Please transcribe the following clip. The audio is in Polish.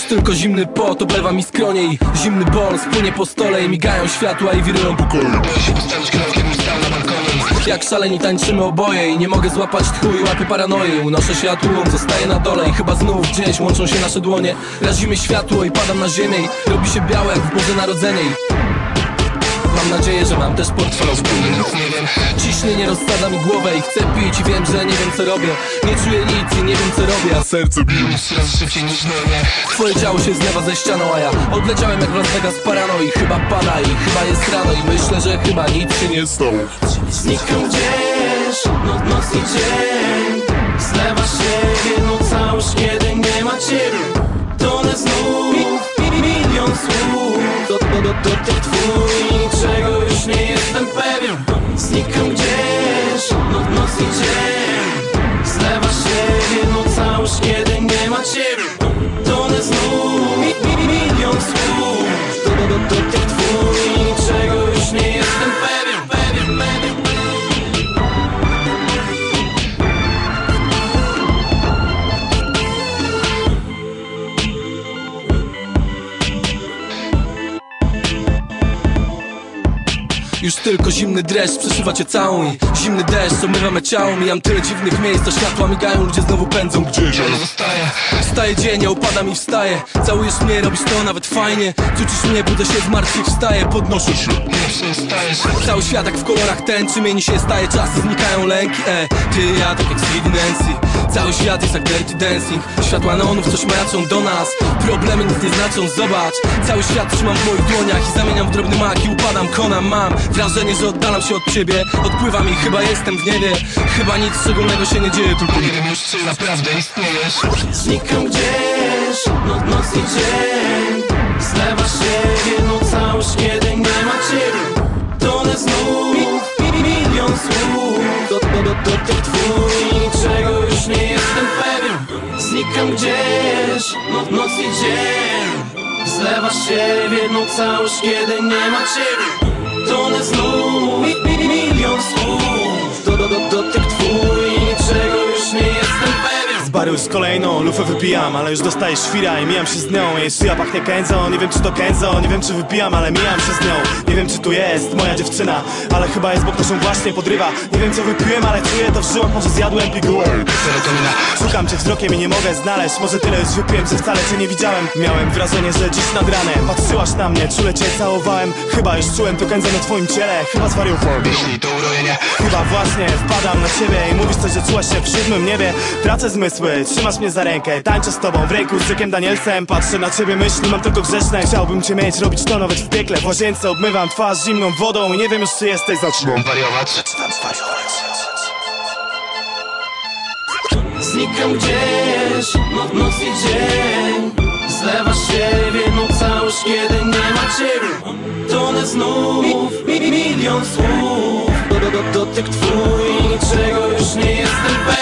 tylko zimny pot oblewa mi skronie i zimny ból spłynie po stole i migają światła i wirują pokoju się postawić Jak szaleni tańczymy oboje i nie mogę złapać tchu i łapię paranoję Unoszę się, a tłum zostaje na dole i chyba znów gdzieś łączą się nasze dłonie. Razimy światło i padam na ziemię i robi się białe w Boże Narodzenie nadzieję, że mam też portfel Nic nie wiem, ciśnienie rozsadza mi głowę I chcę pić i wiem, że nie wiem co robię Nie czuję nic i nie wiem co robię A serce bije jeszcze raz szybciej niż nowe Twoje ciało się zlewa ze ścianą, a ja Odleciałem jak w Las Vegas parano I chyba pada i chyba jest rano I myślę, że chyba nic się nie stało Znikam gdzieś, no, noc i dzień Zlewa się w jedną całość, kiedy nie ma ciebie Tonę znów, mi, mi, milion słów Do, do, do, dotyk twój, Znikam gdzieś, Już tylko zimny dreszcz przesuwa cię całą i Zimny deszcz. Omywa me ciało Mijam tyle dziwnych miejsc, to światła migają Ludzie znowu pędzą. Gdzieś, ale zostaję. Wstaje dzień, ja upadam i wstaję. Całujesz mnie, robisz to nawet fajnie. Cucisz mnie, budzę się z martwych, wstaję. Podnoszę się, Cały świat jak w kolorach tęczy Mieni się, staje czas, znikają lęki e, Ty ja, tak jak Speedy Nancy Cały świat jest jak dirty dancing. Światła neonów coś majaczą do nas. Problemy nic nie znaczą, zobacz. Cały świat trzymam w moich dłoniach I zamieniam w drobny mak i upadam, konam Mam wrażenie, że oddalam się od ciebie. Odpływam i chyba jestem w niebie. Chyba nic szczególnego się nie dzieje Tylko nie wiem już czy naprawdę istniejesz. Znikam gdzieś, no, noc i dzień. Zlewa się jedną całość, kiedy nie ma ciebie. Tonę znów, mi, mi, milion słów. Do, do, do, dotyk twój, niczego już nie jestem pewien. Znikam gdzieś, no, noc i dzień. Zlewa się w jedną całość, kiedy nie ma ciebie. Tonę znów, mi, mi, milion słów z kolejną lufę wypijam, ale już dostaję świra i mijam się z nią. Jej szyja pachnie kędzą, nie wiem czy to kędzą, nie wiem czy wypijam, ale mijam się z nią. Nie wiem czy tu jest moja dziewczyna, ale chyba jest, bo ktoś ją właśnie podrywa. Nie wiem co wypiłem, ale czuję to w żyłach, może zjadłem pigułę. Serotonina. Szukam cię wzrokiem i nie mogę znaleźć, może tyle już wypiłem, że wcale cię nie widziałem. Miałem wrażenie, że dziś nad ranem patrzyłaś na mnie, czule cię całowałem. Chyba już czułem to kędzę na twoim ciele, chyba zwariowałem. Jeśli to urojenie. Chyba właśnie wpadam na ciebie i mówisz coś, że czułaś się w siódmym niebie. Tracę zmysły, trzymasz mnie za rękę, tańczę z tobą w ręku z Jackiem Danielsem. Patrzę na ciebie, myśli mam tylko grzeszne. Chciałbym cię mieć, robić to nawet w piekle. W łazience obmywam twarz zimną wodą. Nie wiem już czy jesteś. Zaczynam wariować. Zaczynam zwariować Znikam gdzieś, no, noc i dzień. Zlewa się w jedną całość, kiedy nie ma ciebie. Tonę znów, mi, mi, milion słów. Do, do, Dotyk twój, niczego już nie jestem pewien